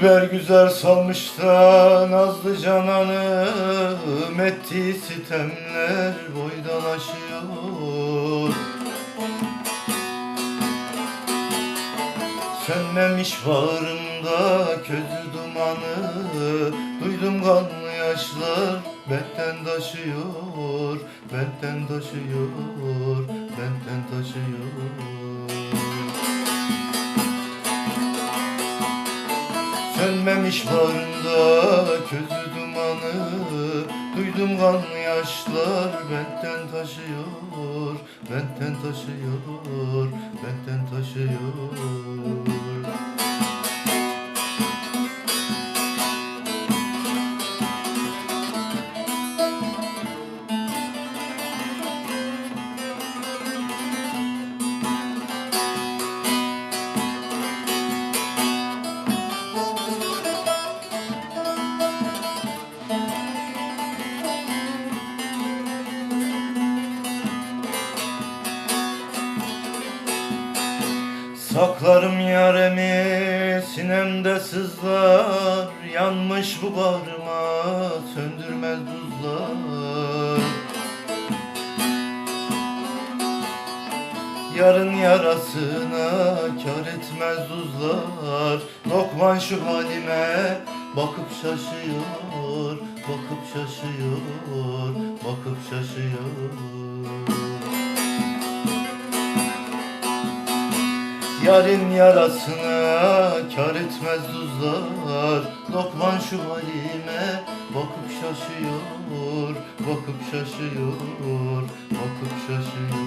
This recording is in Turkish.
Dilber güzel salmış nazlı cananım Ettiği sitemler boydan aşıyor Sönmemiş bağrımda közü dumanı Duydum kanlı yaşlar benden taşıyor Benden taşıyor, benden taşıyor Sönmemiş bağrımda közü dumanı Duydum kanlı yaşlar benden taşıyor Benden taşıyor, benden taşıyor Saklarım yaremi sinemde sızlar. Yanmış bu bağrıma söndürmez buzlar. Yarın yarasına kar etmez uzlar. Lokman şu halime bakıp şaşıyor Bakıp şaşıyor, bakıp şaşıyor Yarın yarasına kar etmez tuzlar Lokman şu halime bakıp şaşıyor Bakıp şaşıyor, bakıp şaşıyor